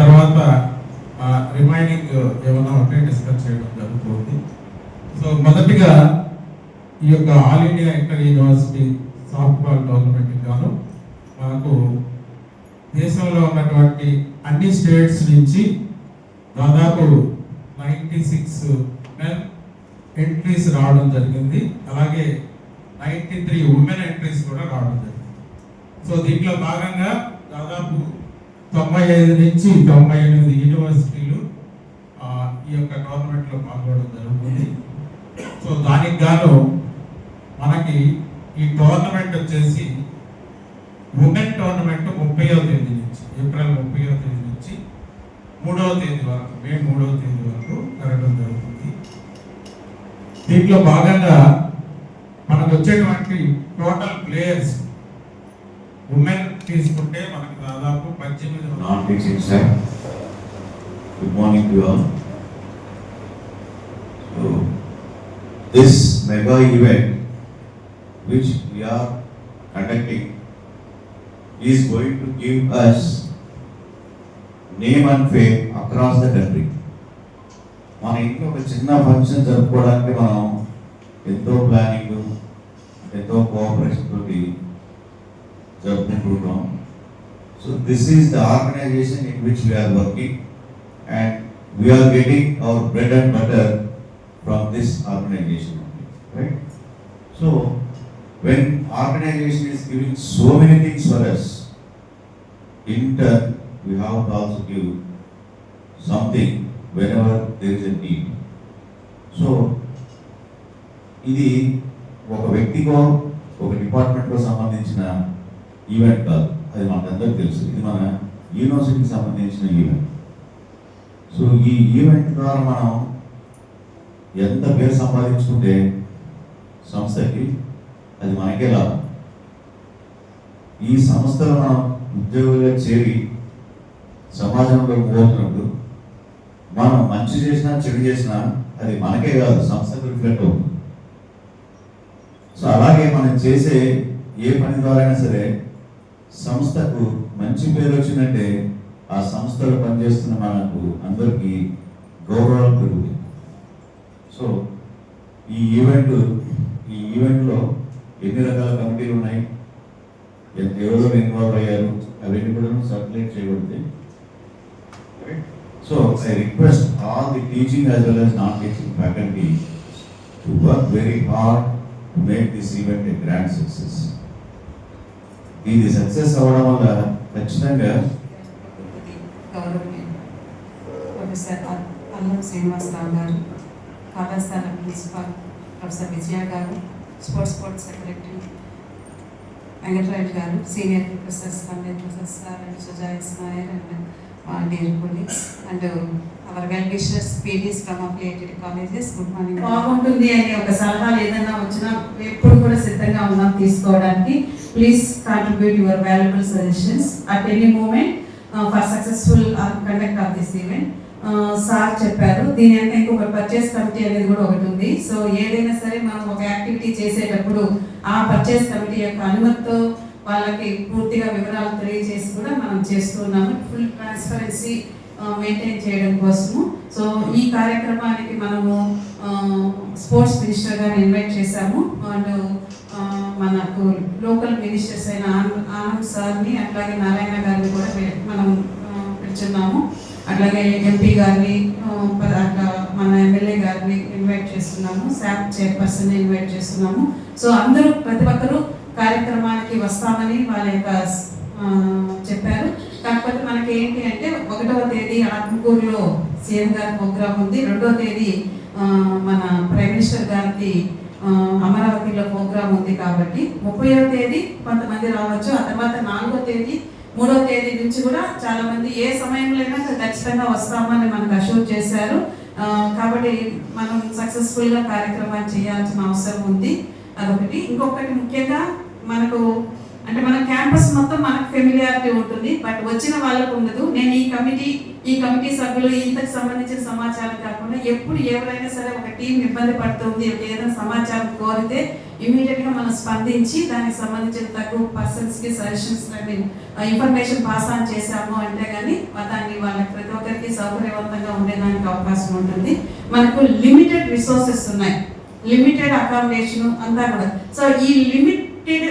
తర్వాత రిమైనింగ్ ఏమైనా ఉంటే డిస్కస్ చేయడం జరుగుతుంది. సో మొదటిగా ఈ యొక్క all India inter university softball development గాను మనకు దేశంలో ఉన్నటువంటి అన్ని స్టేట్స్ నుంచి దాదాపు నైంటీ సిక్స్ మెన్ ఎంట్రీస్ రావడం జరిగింది. అలాగే నైంటీ త్రీ ఉమెన్ ఎంట్రీస్ కూడా రావడం జరిగింది. సో దీంట్లో భాగంగా దాదాపు తొంభై ఐదు నుంచి తొంభై ఎనిమిది యూనివర్సిటీలు ఈ యొక్క టోర్నమెంట్లో పాల్గొనడం జరుగుతుంది. సో దానికి గాను మనకి ఈ టోర్నమెంట్ వచ్చేసి ఉమెన్ టోర్నమెంట్ ముప్పైవ తేదీ నుంచి ఏప్రిల్ ముప్పైవ తేదీ నుంచి మూడవ తేదీ వరకు మే మూడవ తేదీ వరకు జరగడం జరుగుతుంది. దీంట్లో భాగంగా మనకు వచ్చేటువంటి టోటల్ ప్లేయర్స్ ఉమెన్ తీసుకుంటే మనకి దాదాపు పద్దెనిమిది non teaching sir good morning to all so this mega event which we are conducting is going to give us name and fame across the country మన ఇంట్లో ఒక చిన్న ఫంక్షన్ జరుపుకోవడానికి మనం ఎంతో ప్లానింగ్ ఎంతో కోఆపరేషన్ తోటి జరుపుకుంటున్నాం So this is the organization in which we are working and we are getting our bread and butter from this organization, only, right? So when organization is giving so many things for us, in turn, we have to also give something whenever there is a need. So ఇది ఒక వ్యక్తికో ఒక డిపార్ట్మెంట్కో సంబంధించిన event కాదు. అది మనకందరికి తెలుసు. ఇది మన యూనివర్సిటీకి సంబంధించిన ఈవెంట్ సో ఈ ఈవెంట్ ద్వారా మనం ఎంత పేరు సంపాదించుకుంటే సంస్థకి అది మనకే లాభం. ఈ సంస్థలో మనం ఉద్యోగులుగా చేరి సమాజంలో పోతున్నప్పుడు మనం మంచి చేసినా చెడు చేసినా అది మనకే కాదు సంస్థకు రిఫ్లెక్ట్ అవుతుంది. సో అలాగే మనం చేసే ఏ పని ద్వారా అయినా సరే సంస్థకు మంచి పేరు వచ్చిందంటే ఆ సంస్థలో పనిచేస్తున్న మనకు అందరికీ గౌరవాలు పెరుగుతాయి. సో ఈ ఈవెంట్ ఈ ఈవెంట్లో ఎన్ని రకాల కమిటీలు ఉన్నాయి? ఎంత ఎవరెవరు ఇన్వాల్వ్ అయ్యారు? అవన్నీ కూడా సర్క్యులేట్ చేయబడతాయి so I request all the teaching as well as non teaching faculty to work very hard to make this event a grand success ఇది సక్సెస్ అవ్వడం వల్ల ఖచ్చితంగా ప్రొఫెసర్ అల్లం శ్రీనివాసరావు గారు కళాశాల ప్రిన్సిపాల్ ప్రొఫెసర్ విజయ గారు sports board secretary Venkatarayudu garu senior professor Pandit professor sir and and మా colleagues and our well wishers PDs from affiliated colleges good morning బాగుంటుంది అని ఒక సలహాలు ఏదైనా వచ్చినా ఎప్పుడు కూడా సిద్ధంగా ఉన్నాం తీసుకోవడానికి. Please contribute your valuable suggestions at any moment for successful conduct of this event sir చెప్పారు. దీని అంటే ఇంకొక పర్చేస్ కమిటీ అనేది కూడా ఒకటి ఉంది. సో ఏదైనా సరే మనం ఒక యాక్టివిటీ చేసేటప్పుడు ఆ పర్చేస్ కమిటీ యొక్క అనుమతితో వాళ్ళకి పూర్తిగా వివరాలు తెలియజేసి కూడా మనం చేస్తున్నాము ఫుల్ ట్రాన్స్పరెన్సీ మెయింటైన్ చేయడం కోసము. సో ఈ కార్యక్రమానికి మనము స్పోర్ట్స్ మినిస్టర్ గారిని ఇన్వైట్ చేశాము. అండ్ మనకు లోకల్ మినిస్టర్స్ అయిన ఆనంద్ సార్ని అట్లాగే నారాయణ గారిని కూడా మనం పిలుచున్నాము అట్లాగే ఎంపీ గారిని ప- అట్లా మన ఎమ్మెల్యే గారిని ఇన్వైట్ చేస్తున్నాము. శాప్ చైర్పర్సన్ ఇన్వైట్ చేస్తున్నాము. సో అందరూ ప్రతి ఒక్కరూ కార్యక్రమానికి వస్తామని వాళ్ళ యొక్క చెప్పారు. కాకపోతే మనకి ఏంటి అంటే ఒకటవ తేదీ ఆత్మకూరులో సీఎం గారి ప్రోగ్రామ్ ఉంది. రెండవ తేదీ మన ప్రైమ్ మినిస్టర్ గారిది అమరావతిలో ప్రోగ్రామ్ ఉంది కాబట్టి ముప్పైవ తేదీ కొంతమంది రావచ్చు. ఆ తర్వాత నాలుగో తేదీ మూడో తేదీ నుంచి కూడా చాలా మంది ఏ సమయంలో అయినా ఖచ్చితంగా వస్తామని మనకు అష్యూర్ చేశారు. కాబట్టి మనం సక్సెస్ఫుల్గా కార్యక్రమాలు కార్యక్రమాన్ని చేయాల్సిన అవసరం ఉంది. అదొకటి. ఇంకొకటి ముఖ్యంగా మనకు అంటే మన క్యాంపస్ మొత్తం మనకు ఫెమిలియారిటీ ఉంటుంది. బట్ వచ్చిన వాళ్ళకు ఉండదు. నేను ఈ కమిటీ ఈ కమిటీ సభ్యులు ఇంతకు సంబంధించిన సమాచారం కాకుండా ఎప్పుడు ఎవరైనా సరే ఒక టీం ఇబ్బంది పడుతుంది ఏదైనా సమాచారం కోరితే ఇమీడియట్గా మనం స్పందించి దానికి సంబంధించిన తగ్గు పర్సన్స్కి సజెషన్స్ ఇన్ఫర్మేషన్ పాస్ ఆన్ చేశాము అంటే కానీ దాన్ని వాళ్ళకి ప్రతి ఒక్కరికి సౌకర్యవంతంగా ఉండేదానికి అవకాశం ఉంటుంది. మనకు లిమిటెడ్ రిసోర్సెస్ ఉన్నాయి. లిమిటెడ్ అకామిడేషన్ అంతా కూడా. సో ఈ లిమిటెడ్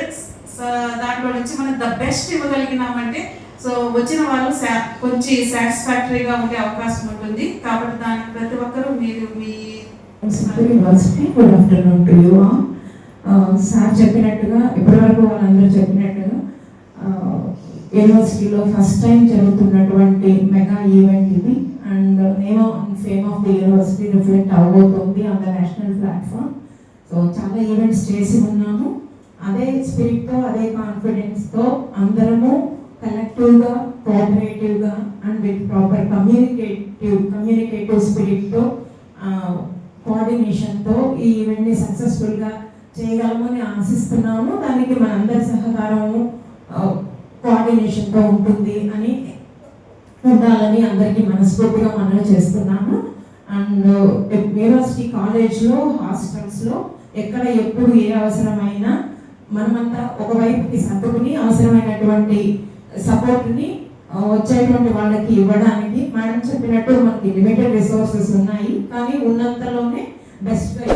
దాంట్లో నుంచి మనం ద బెస్ట్ ఇవ్వగలిగినామంటే సో వచ్చిన వాళ్ళు సా- కొంచెం సాటిస్ఫాక్టరీగా ఉండే అవకాశం ఉంటుంది. కాబట్టి దాని ప్రతి ఒక్కరూ మీరు మీ Super good afternoon to you sir చెప్పినట్టుగా ఇప్పటివరకు వాళ్ళందరూ చెప్పినట్టుగా యూనివర్సిటీలో ఫస్ట్ టైం జరుగుతున్నటువంటి మెగా ఈవెంట్ ఇది. And name fame of the university reflect అవబోతుంది on the national platform so చాలా ఈవెంట్స్ చేసి ఉన్నాము. అదే స్పిరిట్తో అదే కాన్ఫిడెన్స్తో అందరము కలెక్టివ్గా కోఆపరేటివ్గా and with proper communicative communicative స్పిరిట్తో కోఆర్డినేషన్తో ఈ ఈవెంట్ని సక్సెస్ఫుల్గా చేయగలమని ఆశిస్తున్నాము. దానికి మనందరి సహకారము కోఆర్డినేషన్తో ఉంటుంది అని ఉండాలని అందరికీ మనస్ఫూర్తిగా మనం చేస్తున్నాము అండ్ యూనివర్సిటీ కాలేజ్లో హాస్టల్స్లో ఎక్కడ ఎప్పుడు ఏ అవసరమైనా మనమంతా ఒకవైపుకి సర్దుకుని అవసరమైనటువంటి సపోర్ట్ని వచ్చేటువంటి వాళ్ళకి ఇవ్వడానికి మేడం చెప్పినట్టు మనకి లిమిటెడ్ రిసోర్సెస్ ఉన్నాయి. కానీ ఉన్నంతలోనే బెస్ట్గా